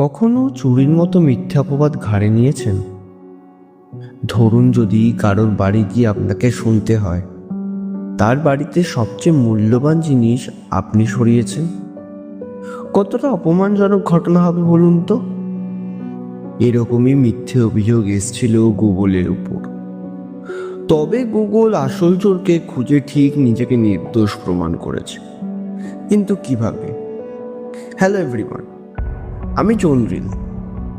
কখনো চুরির মতো মিথ্যা অপবাদ ঘাড়ে নিয়েছেন? ধরুন যদি কারোর বাড়ি গিয়ে আপনাকে শুনতে হয়, তার বাড়িতে সবচেয়ে মূল্যবান জিনিস আপনি সরিয়েছেন? কতটা অপমানজনক ঘটনা হবে বলুন তো? এরকমই মিথ্যে অভিযোগ এসেছিল গুগলের উপর। তবে গুগল আসল চোরকে খুঁজে ঠিক নিজেকে নির্দোষ প্রমাণ করেছে। কিন্তু কীভাবে? হ্যালো এভরিওয়ান আমি চন্দ্রিল।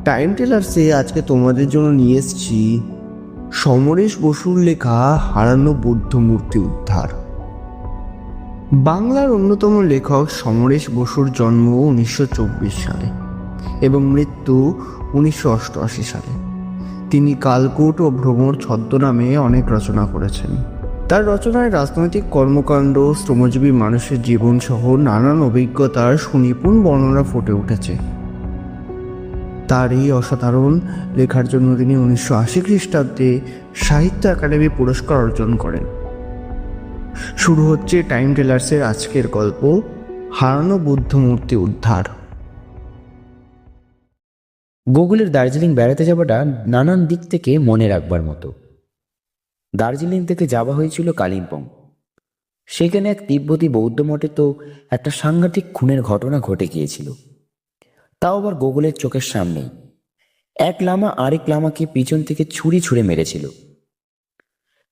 টাইম টেলার্সে আজকে তোমাদের জন্য নিয়ে এসেছি সমরেশ বসুর লেখা হারানো বৌদ্ধ মূর্তি উদ্ধার। বাংলার অন্যতম লেখক সমরেশ বসুর জন্ম উনিশশো চব্বিশ সালে এবং মৃত্যু উনিশশো অষ্টআশি সালে। তিনি কালকূট ও ভ্রমর ছদ্মনামে অনেক রচনা করেছেন। তার রচনায় রাজনৈতিক কর্মকাণ্ড, শ্রমজীবী মানুষের জীবন সহ নানান অভিজ্ঞতার সুনিপুণ বর্ণনা ফুটে উঠেছে। তার এই অসাধারণ লেখার জন্য তিনি উনিশশো আশি খ্রিস্টাব্দে সাহিত্য একাডেমি পুরস্কার অর্জন করেন। শুরু হচ্ছে টাইম টেলার্সের আজকের গল্প, হারানো বুদ্ধ মূর্তি উদ্ধার। গুগলের দার্জিলিং বেড়াতে যাওয়াটা নানান দিক থেকে মনে রাখবার মতো। দার্জিলিং থেকে যাওয়া হয়েছিল কালিম্পং। সেখানে এক তিব্বতী বৌদ্ধ মঠে তো একটা সাংঘাতিক খুনের ঘটনা ঘটে গিয়েছিল। তাও আবার গুগলের চোখের সামনেই। এক লামা আরেক লামাকে পিছন থেকে ছুরি ছুঁড়ে মেরেছিল।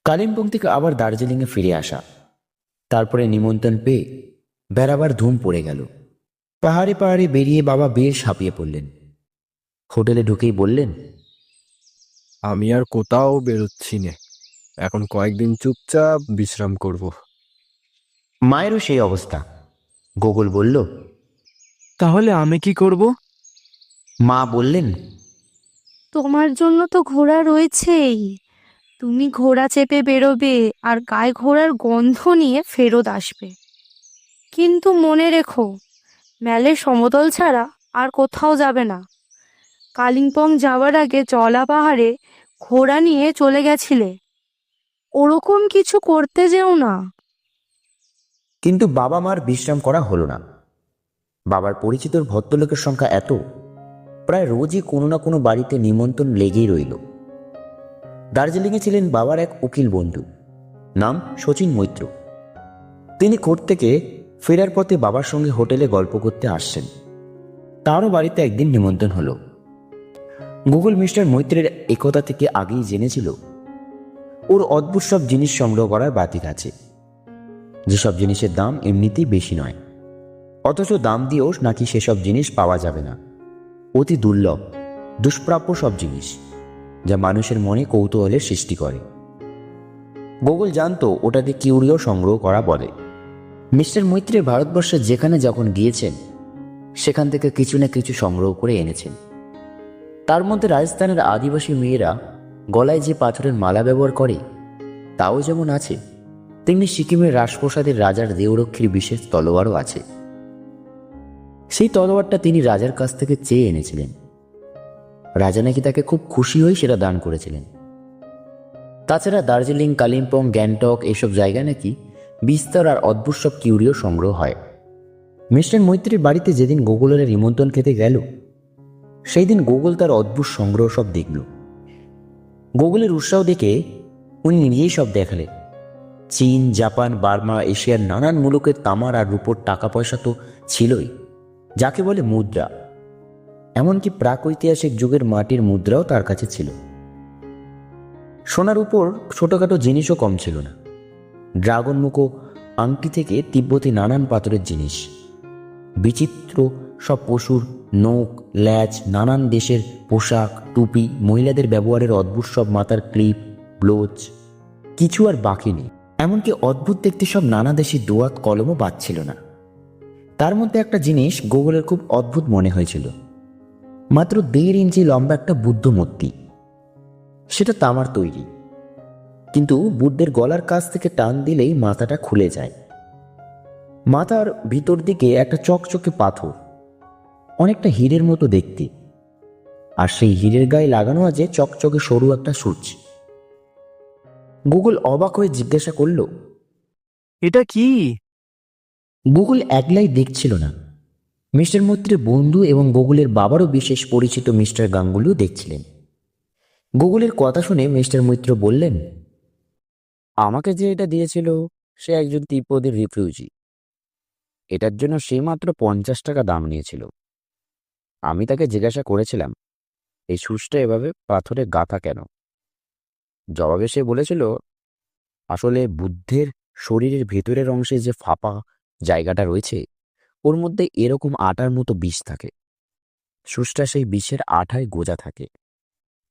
কালিম্পং থেকে আবার দার্জিলিংয়ে ফিরে আসা। তারপরে নিমন্ত্রণ পেয়ে বেড়াবার ধুম পড়ে গেল। পাহাড়ে পাহাড়ে বেরিয়ে বাবা বেশ হাঁপিয়ে পড়লেন। হোটেলে ঢুকেই বললেন আমি আর কোথাও বেরোচ্ছি না। এখন কয়েকদিন চুপচাপ বিশ্রাম করব। মায়েরও সেই অবস্থা। গোগল বলল তাহলে আমি কি করব? মা বললেন তোমার জন্য তো ঘোড়া রয়েছেই। তুমি ঘোড়া চেপে বেরোবে আর গায়ে ঘোড়ার গন্ধ নিয়ে ফেরত আসবে। কিন্তু মনে রেখো ম্যালে সমতল ছাড়া আর কোথাও যাবে না। কালিম্পং যাওয়ার আগে চলা পাহাড়ে ঘোড়া নিয়ে চলে গেছিলে। ওরকম কিছু করতে যেও না। কিন্তু বাবা মার বিশ্রাম করা হলো না। বাবার পরিচিত ভদ্রলোকের সংখ্যা এত, প্রায় রোজই কোনো না কোনো বাড়িতে নিমন্ত্রণ লেগেই রইল। দার্জিলিংয়ে ছিলেন বাবার এক উকিল বন্ধু, নাম শচীন মৈত্র। তিনি কোর্ট থেকে ফেরার পথে বাবার সঙ্গে হোটেলে গল্প করতে আসছেন। তারও বাড়িতে একদিন নিমন্ত্রণ হলো। গুগল মিস্টার মৈত্রের একতা থেকে আগেই জেনেছিল, ওর অদ্ভুত সব জিনিস সংগ্রহ করার বাতিক আছে। যেসব জিনিসের দাম এমনিতেই বেশি নয়। অথচ দাম দিয়েও নাকি সেসব জিনিস পাওয়া যাবে না। অতি দুর্লভ, দুষ্প্রাপ্য সব জিনিস, যা মানুষের মনে কৌতূহলের সৃষ্টি করে। গুগল জানতো ওটাতে কিউরিও সংগ্রহ করা বলে। মিস্টার মৈত্রের ভারতবর্ষে যেখানে যখন গিয়েছেন, সেখান থেকে কিছু না কিছু সংগ্রহ করে এনেছেন। তার মধ্যে রাজস্থানের আদিবাসী মেয়েরা গলায় যে পাথরের মালা ব্যবহার করে, তাও যেমন আছে, তেমনি সিকিমের রাজপ্রসাদের রাজার দেওরক্ষীর বিশেষ তলোয়ারও আছে। সেই তলোয়ারটা তিনি রাজার কাছ থেকে চেয়ে এনেছিলেন। রাজা নাকি তাকে খুব খুশি হয়ে সেটা দান করেছিলেন। তাছাড়া দার্জিলিং, কালিম্পং, গ্যাংটক এসব জায়গায় নাকি বিস্তর আর অদ্ভুত সব কিউরিও সংগ্রহ হয়। মিস্টার মৈত্রীর বাড়িতে যেদিন গোগলের নিমন্ত্রণ খেতে গেল সেই দিন গুগল তার অদ্ভুত সংগ্রহ সব দেখল। গুগলের উৎসাহ দেখে উনি নিজেই সব দেখালেন। চীন, জাপান, বার্মা, এশিয়ার নানান মুলুকের তামার আর রূপোর টাকা পয়সা তো ছিলই। যাকে বলে মুদ্রা। এমনকি প্রাকৈতিহাসিক যুগের মাটির মুদ্রাও তার কাছে ছিল। সোনার উপর ছোটোখাটো জিনিসও কম ছিল না। ড্রাগন মুখো, আংটি থেকে তিব্বতী নানান পাথরের জিনিস। বিচিত্র সব পশুর নখ ল্যাচ নানান দেশের পোশাক, টুপি, মহিলাদের ব্যবহারের অদ্ভুত সব মাথার ক্লিপ, ব্লোচ, কিছু আর বাকি নেই। এমনকি অদ্ভুত দেখতে সব নানা দেশি দোয়াত কলমও বাদ না। তার মধ্যে একটা জিনিস গুগলের খুব অদ্ভুত মনে হয়েছিল। মাত্র দেড় ইঞ্চি লম্বা একটা বুদ্ধ মূর্তি। সেটা তামার তৈরি। কিন্তু বুদ্ধের গলার কাছ থেকে টান দিলেই মাথাটা খুলে যায়। মাথার ভিতর দিকে একটা চকচকে পাথর, অনেকটা হীরের মতো দেখতে। আর সেই হীরের গায়ে লাগানো আছে চকচকে সরু একটা সূচ। গুগল অবাক হয়ে জিজ্ঞাসা করল, এটা কি? গুগল একলাই দেখছিল না। মিস্টার মৈত্রের বন্ধু এবং গুগলের বাবারও বিশেষ পরিচিত মিস্টার গাঙ্গুলিও দেখছিলেন। গুগলের কথা শুনে মিস্টার মৈত্র বললেন, আমাকে যে এটা দিয়েছিল, সে একজন তিব্বতের রিফিউজি। এটার জন্য সে মাত্র পঞ্চাশ টাকা দাম নিয়েছিল। আমি তাকে জিজ্ঞাসা করেছিলাম, এই সুসটা এভাবে পাথরে গাঁথা কেন? জবাবে সে বলেছিল, আসলে বুদ্ধের শরীরের ভেতরের অংশে যে ফাঁপা জায়গাটা রয়েছে ওর মধ্যে এরকম আটার মতো বিষ থাকে। সুসটা সেই বিষের আঠায় গোজা থাকে।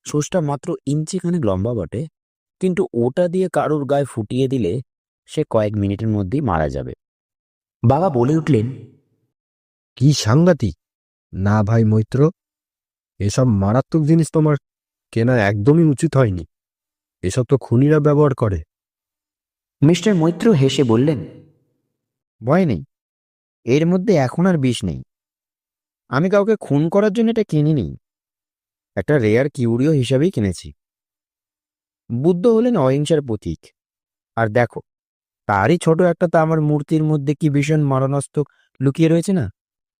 সুসটা মাত্র ইঞ্চিখানেক লম্বা বটে কিন্তু ওটা দিয়ে কারোর গায়ে ফুটিয়ে দিলে সে কয়েক মিনিটের মধ্যেই মারা যাবে। বাবা বলে উঠলেন কি সাংঘাতিক। না ভাই মৈত্র এসব মারাত্মক জিনিস তোমার কেনা একদমই উচিত হয়নি। এসব তো খুনিরা ব্যবহার করে। মিস্টার মৈত্র হেসে বললেন ভয় নেই। এর মধ্যে এখন আর বিষ নেই। আমি কাউকে খুন করার জন্য এটা কিনিনি। একটা রেয়ার কিউরিও হিসাবেই কিনেছি। বুদ্ধ হলেন অহিংসার প্রতীক। আর দেখো, তারই ছোট একটা তো আমার মূর্তির মধ্যে কি ভীষণ মারণাস্ত্র লুকিয়ে রয়েছে না?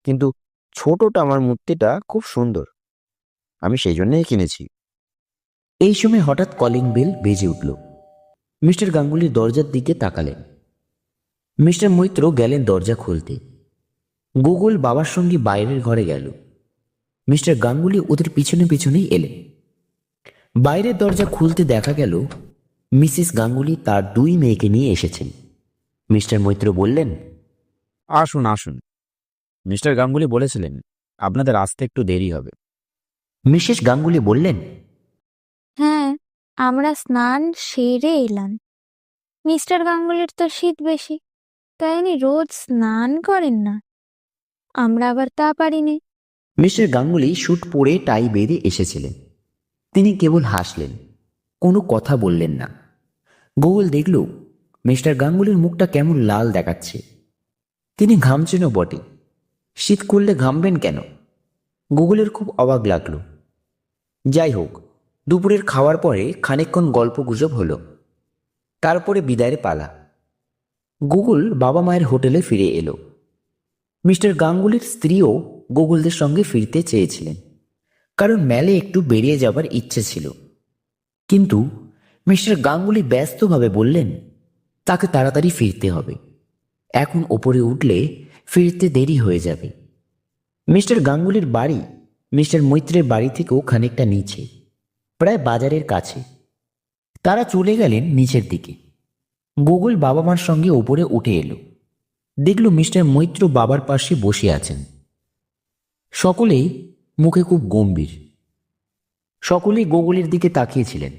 কিন্তু ছোটটা আমার মূর্তিটা খুব সুন্দর। আমি সেই জন্যই কিনেছি। এই সময় হঠাৎ কলিং বেল বেজে উঠল। মিস্টার গাঙ্গুলি দরজার দিকে তাকালেন। মিস্টার মৈত্র গেলেন দরজা খুলতে। গুগল বাবার সঙ্গে বাইরের ঘরে গেল। মিস্টার গাঙ্গুলি ওদের পিছনে পিছনেই এলেন। বাইরের দরজা খুলতে দেখা গেল মিসেস গাঙ্গুলি তার দুই মেয়েকে নিয়ে এসেছেন। মিস্টার মৈত্র বললেন আসুন আসুন। মিস্টার গাঙ্গুলি বলেছিলেন আপনাদের আসতে একটু দেরি হবে। মিসেস গাঙ্গুলি বললেন হ্যাঁ আমরা স্নান সেরে এলাম। মিস্টার গাঙ্গুলির তো শীত বেশি। তাই উনি রোজ স্নান করেন না। আমরা আবার তা পারিনি। মিস্টার গাঙ্গুলি স্যুট পরে টাই বেঁধে এসেছিলেন। তিনি কেবল হাসলেন, কোনো কথা বললেন না। গুগল দেখল, মিস্টার গাঙ্গুলির মুখটা কেমন লাল দেখাচ্ছে। তিনি ঘামছেনও বটে। শীত করলে ঘামবেন কেন? গুগলের খুব অবাক লাগল। যাই হোক, দুপুরের খাওয়ার পরে খানিকক্ষণ গল্প গুজব হলো। তারপরে বিদায়ের পালা। গুগল বাবা মায়ের হোটেলে ফিরে এলো। মিস্টার গাঙ্গুলির স্ত্রীও গুগলদের সঙ্গে ফিরতে চেয়েছিলেন। কারণ ম্যালে একটু বেরিয়ে যাবার ইচ্ছে ছিল। কিন্তু মিস্টার গাঙ্গুলি ব্যস্তভাবে বললেন, তাকে তাড়াতাড়ি ফিরতে হবে। এখন ওপরে উঠলে ফিরতে দেরি হয়ে যাবে। মিস্টার গাঙ্গুলির বাড়ি মিস্টার মৈত্রের বাড়ি থেকেও খানিকটা নিচে, প্রায় বাজারের কাছে। তারা চলে গেলেন নিচের দিকে। গুগল বাবা মার সঙ্গে ওপরে উঠে এলো। দেখল মিস্টার মৈত্র বাবার পাশে বসে আছেন। সকলেই মুখে খুব গম্ভীর। সকলেই গুগলের দিকে তাকিয়েছিলেন।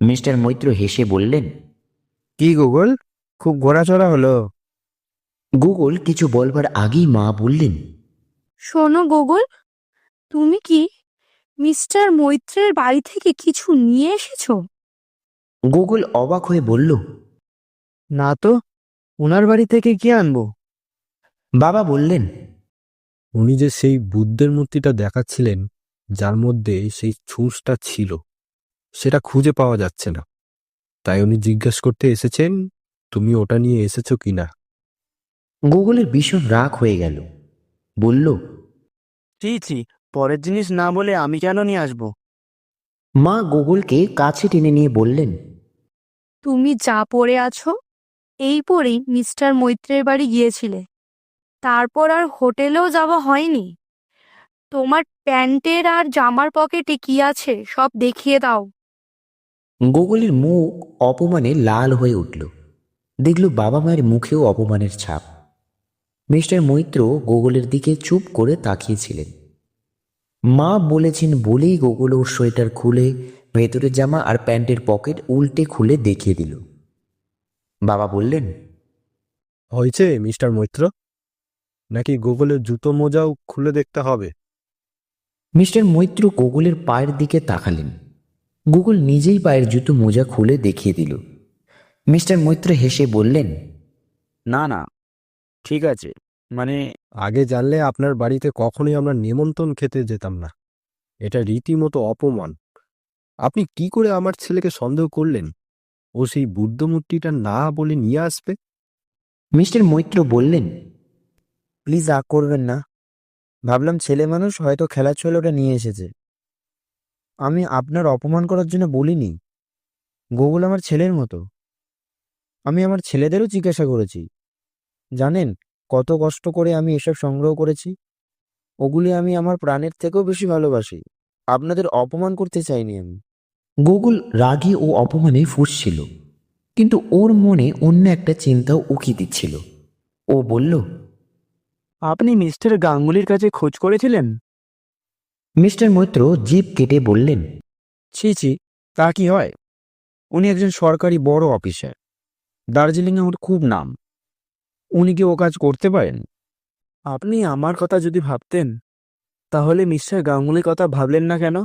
মিস্টার মৈত্র হেসে বললেন কি গুগল? খুব ঘোরাচড়া হলো। গুগল কিছু বলবার আগেই মা বললেন শোনো গুগল তুমি কি মিস্টার মৈত্রের বাড়ি থেকে কিছু নিয়ে এসেছ? গুগল অবাক হয়ে বলল না তো ওনার বাড়ি থেকে কি আনব? বাবা বললেন। উনি যে সেই বুদ্ধের মূর্তিটা দেখাচ্ছিলেন যার মধ্যে সেই ছুঁচটা ছিল সেটা খুঁজে পাওয়া যাচ্ছে না। তাই উনি জিজ্ঞেস করতে এসেছেন তুমি ওটা নিয়ে এসেছ কিনা গুগলের ভীষণ রাগ হয়ে গেল। বলল ছি ছি পরের জিনিস না বলে আমি কেন নিয়ে আসব? মা গুগলকে কাছে টেনে নিয়ে বললেন তুমি যা পড়ে আছো এই পরেই মিস্টার মৈত্রের বাড়ি গিয়েছিলে। তারপর আর হোটেলেও যাওয়া হয়নি। তোমার প্যান্টের আর জামার পকেটে কি আছে, সব দেখিয়ে দাও। গুগলের মুখ অপমানে লাল হয়ে উঠল। দেখল বাবা মায়ের মুখেও অপমানের ছাপ। মিস্টার মৈত্র গুগলের দিকে চুপ করে তাকিয়েছিলেন। মা বলেছেন বলেই গুগল ওর সোয়েটার খুলে, ভেতরের জামা আর প্যান্টের পকেট উল্টে খুলে দেখিয়ে দিল। বাবা বললেন হয়েছে মিস্টার মৈত্র? নাকি গুগলের জুতো মোজাও খুলে দেখতে হবে? মিস্টার মৈত্র গুগলের পায়ের দিকে তাকালেন। গুগল নিজেই পায়ের জুতো মোজা খুলে দেখিয়ে দিল। মিস্টার মৈত্র হেসে বললেন না না ঠিক আছে। মানে আগে জানলে আপনার বাড়িতে কখনোই আমরা নিমন্ত্রণ খেতে যেতাম না। এটা রীতিমতো অপমান। আপনি কি করে আমার ছেলেকে সন্দেহ করলেন? ও সেই বুদ্ধ মূর্তিটা না বলে নিয়ে আসবে? মিস্টার মৈত্র বললেন প্লিজ রাগ করবেন না। ভাবলাম ছেলে মানুষ হয়তো খেলার ছলে ওটা নিয়ে এসেছে। আমি আপনার অপমান করার জন্য বলিনি। গুগল আমার ছেলের মতো। আমি আমার ছেলেদেরও জিজ্ঞাসা করেছি। জানেন কত কষ্ট করে আমি এসব সংগ্রহ করেছি। ওগুলি আমি আমার প্রাণের থেকেও বেশি ভালোবাসি। আপনাদের অপমান করতে চাইনি আমি। গুগল রাগে ও অপমানে ফুসছিল। কিন্তু ওর মনে অন্য একটা চিন্তাও উকি দিচ্ছিল। ও বলল আপনি মিস্টার গাঙ্গুলির কাছে খোঁজ করেছিলেন? মিস্টার মৈত্র জিপ কেটে বললেন ছি ছি তা কি হয়? উনি একজন সরকারি বড় অফিসার। দার্জিলিংয়ে ওর খুব নাম। উনি কি ও কাজ করতে পারেন? আপনি আমার কথা যদি ভাবতেন তাহলে মিস্টার গাঙ্গুলির কথা ভাবলেন না কেন?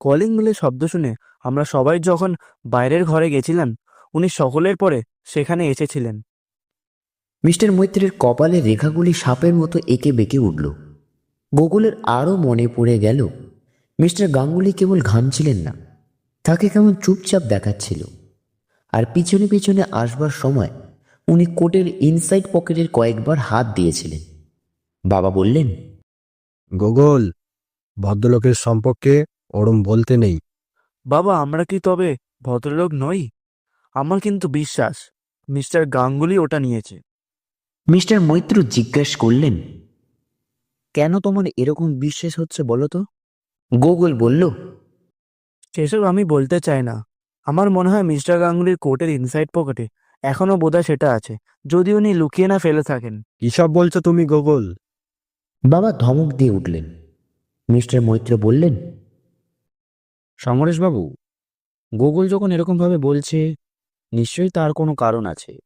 কলিং বেলের শব্দ শুনে আমরা সবাই যখন বাইরের ঘরে গেছিলাম উনি সকলের পরে সেখানে এসেছিলেন। মিস্টার মৈত্রের কপালে রেখাগুলি সাপের মতো এঁকে বেঁকে উঠল। গোকুলের আরও মনে পড়ে গেল মিস্টার গাঙ্গুলি কেবল ঘামছিলেন না তাকে কেমন চুপচাপ দেখাচ্ছিল। আর পিছনে পিছনে আসবার সময় উনি কোটের ইনসাইড পকেটের কয়েকবার হাত দিয়েছিলেন। বাবা বললেন গুগল ভদ্রলোকের সম্পর্কে ওরম বলতে নেই। বাবা আমরা কি তবে ভদ্রলোক নই? আমার কিন্তু বিশ্বাস মিস্টার গাঙ্গুলি ওটা নিয়েছে। মিস্টার মৈত্র জিজ্ঞেস করলেন কেন তোমার এরকম বিশ্বাস হচ্ছে বলো তো? গোগল বলল সেসব আমি বলতে চাই না। আমার মনে হয় মিস্টার গাঙ্গুলির কোটের ইনসাইড পকেটে এখনও বোধহয় সেটা আছে যদি উনি লুকিয়ে না ফেলে থাকেন। কিসব বলছো তুমি গুগল? বাবা ধমক দিয়ে উঠলেন। মিস্টার মৈত্র বললেন সমরেশবাবু গুগল যখন এরকমভাবে বলছে নিশ্চয়ই তার কোনো কারণ আছে।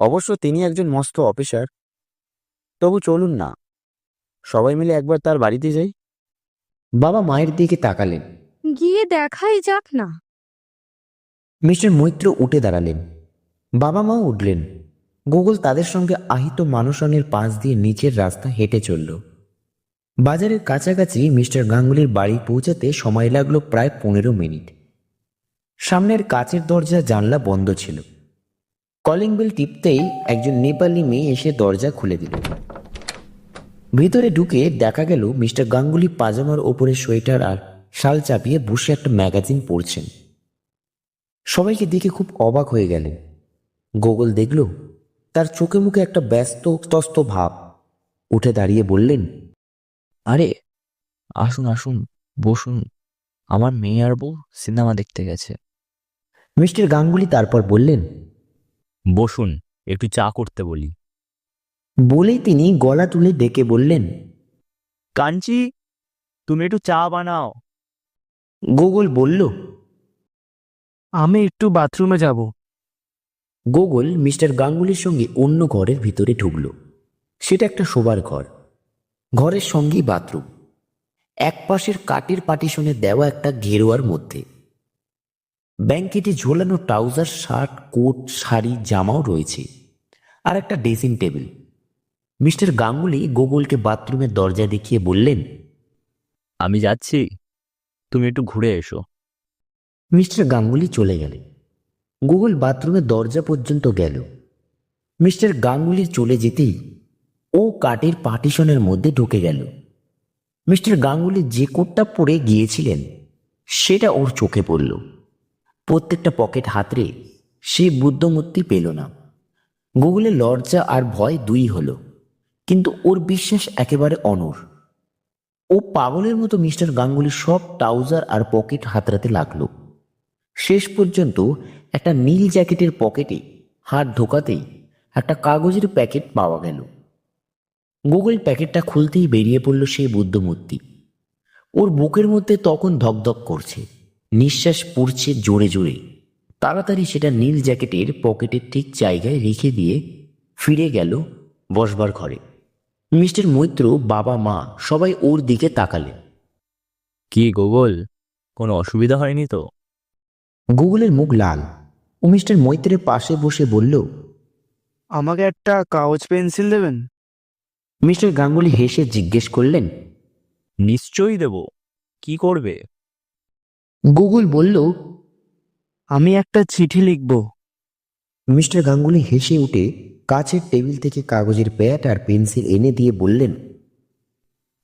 অবশ্য তিনি একজন মস্ত অফিসার। তবু চলুন না সবাই মিলে একবার তার বাড়িতে যাই। বাবা মায়ের দিকে তাকালেন। গিয়ে দেখাই যাক না। মিস্টার মৈত্র উঠে দাঁড়ালেন। বাবা মাও উঠলেন। গুগল তাদের সঙ্গে আহিত মানুষনের পাশ দিয়ে নিচের রাস্তা হেঁটে চলল। বাজারের কাছাকাছি মিস্টার গাঙ্গুলির বাড়ি পৌঁছাতে সময় লাগল প্রায় পনেরো মিনিট। সামনের কাচের দরজা জানলা বন্ধ ছিল। কলিং বেল টিপতেই একজন নেপালি মেয়ে এসে দরজা খুলে দিল। ভিতরে ঢুকে দেখা গেল মিস্টার গাঙ্গুলি পাজামার ওপরে সোয়েটার আর শাল চাপিয়ে বসে একটা ম্যাগাজিন পড়ছেন। সবাইকে দেখে খুব অবাক হয়ে গেলেন। গোগল দেখল, তার চোখে মুখে একটা ব্যস্ত, তস্ত ভাব। উঠে দাঁড়িয়ে বললেন আরে আসুন আসুন বসুন। আমার মেয়ে আর বউ সিনেমা দেখতে গেছে। মিস্টার গাঙ্গুলি তারপর বললেন বসুন একটু চা করতে বলি। বলেই তিনি গলা তুলে ডেকে বললেন কাঞ্চি তুমি একটু চা বানাও। গোগল বলল আমি একটু বাথরুমে যাব। গোগল মিস্টার গাঙ্গুলির সঙ্গে অন্য ঘরের ভিতরে ঢুকল। সেটা একটা শোবার ঘর। ঘরের সঙ্গেই বাথরুম। এক পাশের কাঠের পাটিশনে দেওয়া একটা ঘেরোয়ার মধ্যে। ব্যাংকেটে ঝোলানো ট্রাউজার শার্ট কোট শাড়ি জামাও রয়েছে আর একটা ড্রেসিং টেবিল। মিস্টার গাঙ্গুলি গোগলকে বাথরুমের দরজা দেখিয়ে বললেন আমি যাচ্ছি। তুমি একটু ঘুরে এসো। মিস্টার গাঙ্গুলি চলে গেলেন। গুগল বাথরুমের দরজা পর্যন্ত গেল। মিস্টার গাঙ্গুলি চলে যেতেই ও কাঠের পার্টিশনের মধ্যে ঢুকে গেল। মিস্টার গাঙ্গুলি যে কোটটা পরে গিয়েছিলেন, সেটা ওর চোখে পড়ল। প্রত্যেকটা পকেট হাতড়ে সে বুদ্ধমূর্তি পেল না। গুগলের লজ্জা আর ভয় দুই হলো, কিন্তু ওর বিশ্বাস একেবারে অনর ও পাগলের মতো মিস্টার গাঙ্গুলির সব ট্রাউজার আর পকেট হাতড়াতে লাগল। শেষ পর্যন্ত একটা নীল জ্যাকেটের পকেটে হাত ঢোকাতেই একটা কাগজের প্যাকেট পাওয়া গেল। গুগল প্যাকেটটা খুলতেই বেরিয়ে পড়ল সেই বুদ্ধমূর্তি। ওর বুকের মধ্যে তখন ধকধক করছে নিঃশ্বাস পড়ছে জোরে জোরে। তাড়াতাড়ি সেটা নীল জ্যাকেটের পকেটের ঠিক জায়গায় রেখে দিয়ে ফিরে গেল বসবার ঘরে। মিস্টার মৈত্র বাবা মা সবাই ওর দিকে তাকালেন। কি গুগল? কোনো অসুবিধা হয়নি তো? গুগলের মুখ লাল। ও মিস্টার মৈত্রের পাশে বসে বলল আমাকে একটা কাগজ পেন্সিল দেবেন? মিস্টার গাঙ্গুলি হেসে জিজ্ঞেস করলেন নিশ্চয়ই দেব। কি করবে? গুগল বলল আমি একটা চিঠি লিখব। মিস্টার গাঙ্গুলি হেসে উঠে কাছের টেবিল থেকে কাগজের প্যাড আর পেন্সিল এনে দিয়ে বললেন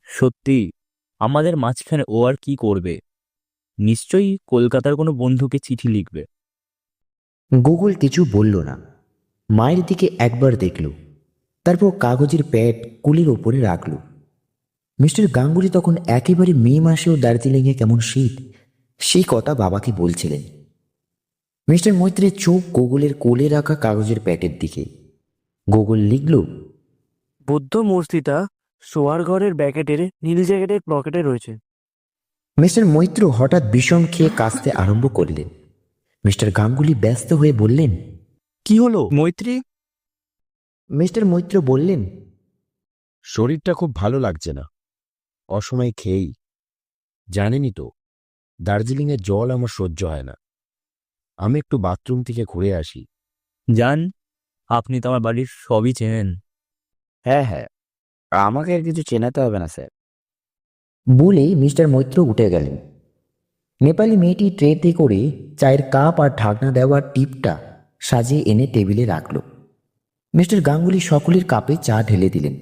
সত্যি আমাদের মাঝখানে ও আর কি করবে? নিশ্চয়ই কলকাতার কোনো বন্ধুকে চিঠি লিখবে। গুগল কিছু বলল না। মায়ের দিকে একবার দেখল তারপর কাগজের প্যাড কুলির ওপরে রাখল। মিস্টার গাঙ্গুলি তখন একেবারে মে মাসেও দার্জিলিংয়ে কেমন শীত সেই কথা বাবাকে বলছিলেন। মিস্টার মৈত্রের চোখ গুগলের কোলে রাখা কাগজের প্যাটের দিকে। গুগল লিখল বুদ্ধ মূর্তিটা শোয়ার ঘরের ব্যাকেটের নীল জ্যাকেটের পকেটে রয়েছে। মিস্টার মৈত্র হঠাৎ বিষম খেয়ে কাঁচতে আরম্ভ করলেন। মিস্টার গাঙ্গুলি ব্যস্ত হয়ে বললেন কি হলো মৈত্রী? মিস্টার মৈত্র বললেন শরীরটা খুব ভালো লাগছে না। অসময়ে খেয়েই। জানেনই তো দার্জিলিংয়ে জল আমার সহ্য হয় না। আমি একটু বাথরুম থেকে ঘুরে আসি। জান আপনি তো আমার বাড়ির সবই চেনেন। হ্যাঁ হ্যাঁ। আমাকে আর কিছু চেনাতে হবে না স্যার। বলেই মিস্টার মৈত্র উঠে গেলেন। নেপালি মেয়েটি ট্রেতে করে চায়ের কাপ আর ঢাকনা দেওয়ার টিপটা সাজিয়ে এনে টেবিলে রাখল। মিস্টার গাঙ্গুলি সকলের কাপে চা ঢেলে দিলেন।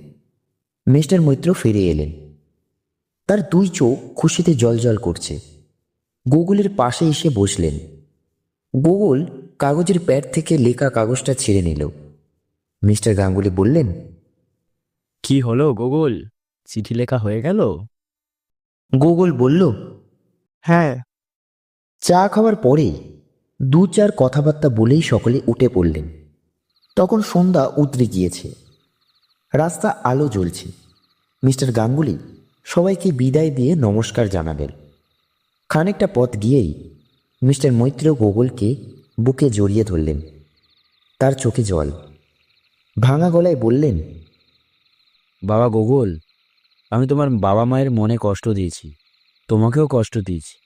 মিস্টার মৈত্র ফিরে এলেন। তার দুই চোখ খুশিতে জলজল করছে। গুগলের পাশে এসে বসলেন। গুগল কাগজের প্যাড থেকে লেখা কাগজটা ছিঁড়ে নিল। মিস্টার গাঙ্গুলি বললেন কি হলো গুগল? চিঠি লেখা হয়ে গেল? গুগল বলল হ্যাঁ। চা খাওয়ার পরেই দু চার কথাবার্তা বলেই সকলে উঠে পড়লেন। তখন সন্ধ্যা উতরে গিয়েছে। রাস্তা আলো জ্বলছে। মিস্টার গাঙ্গুলি সবাইকে বিদায় দিয়ে নমস্কার জানাবেন। খানিকটা পথ গিয়েই মিস্টার মৈত্র গোগলকে বুকে জড়িয়ে ধরলেন। তার চোখে জল। ভাঙা গলায় বললেন, বাবা গোগল, আমি তোমার বাবা মায়ের মনে কষ্ট দিয়েছি। তোমাকেও কষ্ট দিয়েছি।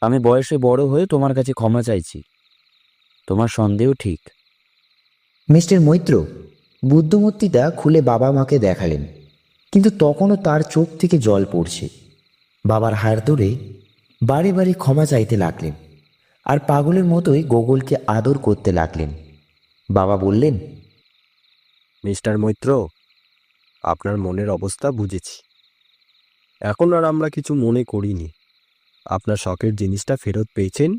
আমি বয়সে বড় হয়ে তোমার কাছে ক্ষমা চাইছি। তোমার সন্দেহ ঠিক। মিস্টার মৈত্র, বুদ্ধমূর্তিটা খুলে বাবা মাকে দেখালেন। কিন্তু তখনও তার চোখ থেকে জল পড়ছে। বাবার হাড় ধরে বারে বারে ক্ষমা চাইতে লাগলেন আর পাগলের মতোই গোগলকে আদর করতে লাগলেন। বাবা বললেন, মিস্টার মৈত্র, আপনার মনের অবস্থা বুঝেছি। এখন আর আমরা কিছু মনে করিনি। আপনার শখের জিনিসটা ফেরত পেয়েছেন,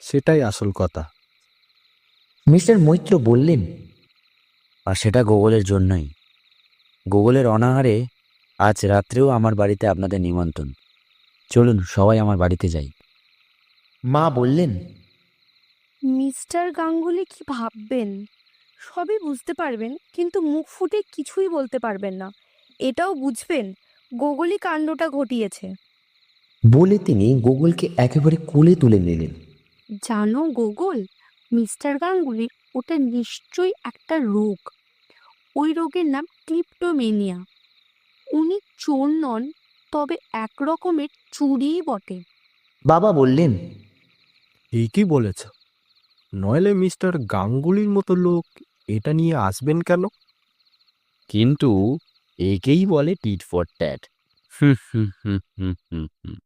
সেটাই আসল কথা। মিস্টার মৈত্র বললেন আর সেটা গুগলের জন্যই। গুগলের অনাহারে আজ রাত্রেও আমার বাড়িতে আপনাদের নিমন্ত্রণ। চলুন সবাই আমার বাড়িতে যাই। মা বললেন মিস্টার গাঙ্গুলি কি ভাববেন? সবই বুঝতে পারবেন কিন্তু মুখ ফুটে কিছুই বলতে পারবেন না। এটাও বুঝবেন গোগলি কাণ্ডটা ঘটিয়েছে। বলে তিনি গোগলকে একেবারে কোলে তুলে নিলেন। জানো গোগল মিস্টার গাঙ্গুলি ওটা নিশ্চয়ই একটা রোগ। ওই রোগের নাম ক্লিপ্টোমেনিয়া উনি চোর নন তবে এক রকমের চুরিই বটে। বাবা বললেন ঠিকই বলেছ। নইলে মিস্টার গাঙ্গুলির মতো লোক এটা নিয়ে আসবেন কেন? কিন্তু একেই বলে tit for tat. Hmm hmm hmm hmm hmm hmm.